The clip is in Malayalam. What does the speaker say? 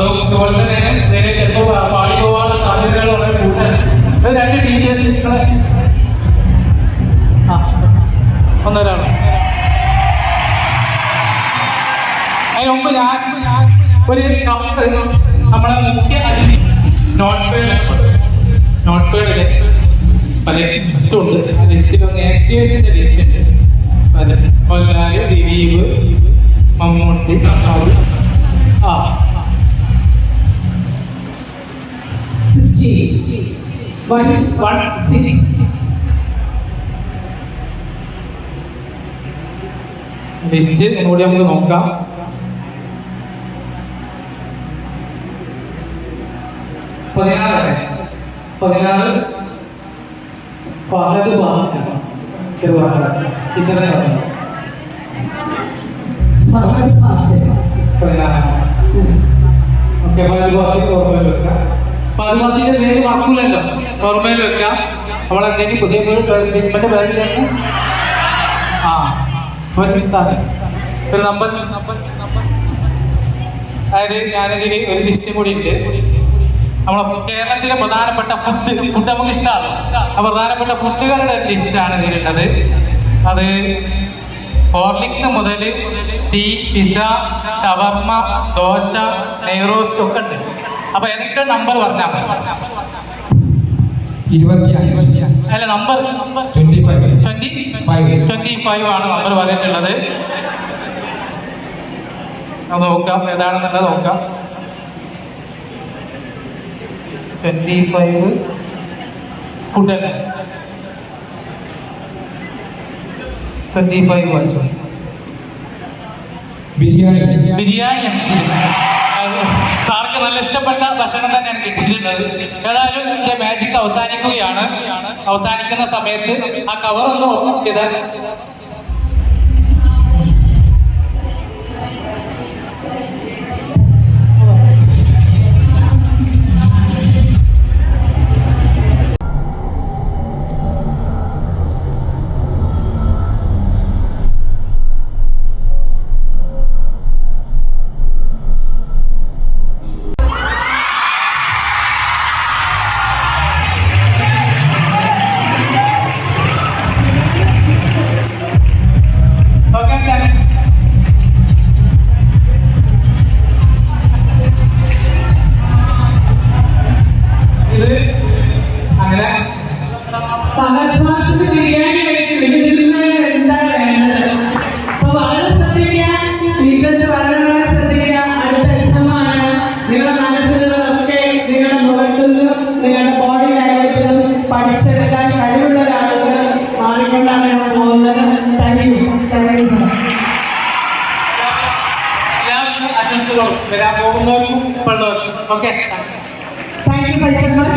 അതോ ഇതുപോലെ തന്നെ നേരെ ചിലപ്പോൾ പാടി പോകാനുള്ള സാധ്യതകൾ വളരെ കൂടുതലാണ് രണ്ട് ടീച്ചേഴ്സ് നിങ്ങളെ ആ ഒന്നൊരാൾ. അതിന് മുമ്പ് ഞാൻ ഒരു കപ്പ് നമ്മളെ മുഖ്യ അതിഥി. നോട്ട് പേഡ് നോട്ട് പേഡിൽ പല ലിസ്റ്റുണ്ട്. ആ ലിസ്റ്റിൽ ഒന്ന് ആക്ടേഴ്സിന്റെ ലിസ്റ്റ് ഉണ്ട്. ദിലീപ് മമ്മൂട്ടി ആ വൺ വൺ സിക്സ് ലിസ്റ്റ് ഒന്നുകൂടി നമുക്ക് നോക്കാം പതിനാറ് പതിനാറ് ഫഹദ് ബാസിൽ ചെറുവാക്ക ടീച്ചറെ പറഞ്ഞു പതിനാറ് ഓക്കെ ഫഹദ് ബാസിൽ ഓർമ്മയിൽ വെക്കാം ബാസിന്റെ പേര് വാക്കൂലല്ലോ. ഓർമ്മയിൽ വെക്കാം. നമ്മളെന്തെങ്കിലും പുതിയ പേര് ട്രീറ്റ്മെന്റ് പേര് ആ ഒരു നമ്പർ നമ്പർ അതായത് ഞാനതിൽ ഒരു ലിസ്റ്റ് കൂടി ഉണ്ട് നമ്മളെ കേരളത്തിലെ പ്രധാനപ്പെട്ട ഫുഡ് ഫുഡ് നമുക്ക് ഇഷ്ടമാണ് ആ പ്രധാനപ്പെട്ട ഫുഡുകളുടെ ലിസ്റ്റാണ് ഇതിലുള്ളത്. അത് ഹോർലിക്സ് മുതൽ ടീ പിസ ചവർമ്മ ദോശ നെയ്റോസ്റ്റ് ഒക്കെ ഉണ്ട്. അപ്പൊ എനിക്ക് നമ്പർ പറഞ്ഞാൽ അല്ല നമ്പർ ട്വന്റി ഫൈവ് ട്വന്റി ആണ് നമ്പർ പറഞ്ഞിട്ടുള്ളത്. നോക്കാം ഏതാണെന്നുള്ളത് നോക്കാം. ട്വന്റി ഫൈവ് ഫുഡല്ലേ ട്വന്റി ഫൈവ് വാങ്ങിച്ചു ബിരിയാണി. ബിരിയാണി സാർക്ക് നല്ല ഇഷ്ടപ്പെട്ട ഭക്ഷണം തന്നെയാണ് കിട്ടിയിട്ടുള്ളത്. ഏതായാലും എന്റെ മാജിക് അവസാനിക്കുകയാണ്. അവസാനിക്കുന്ന സമയത്ത് ആ കവർ ഒന്ന് ഓപ്പൺ ചെയ്താൽ അറ്റൻഡ് വരാൻ പോകുന്നവർക്കും ഉള്ളവർക്കും ഓക്കെ താങ്ക് യു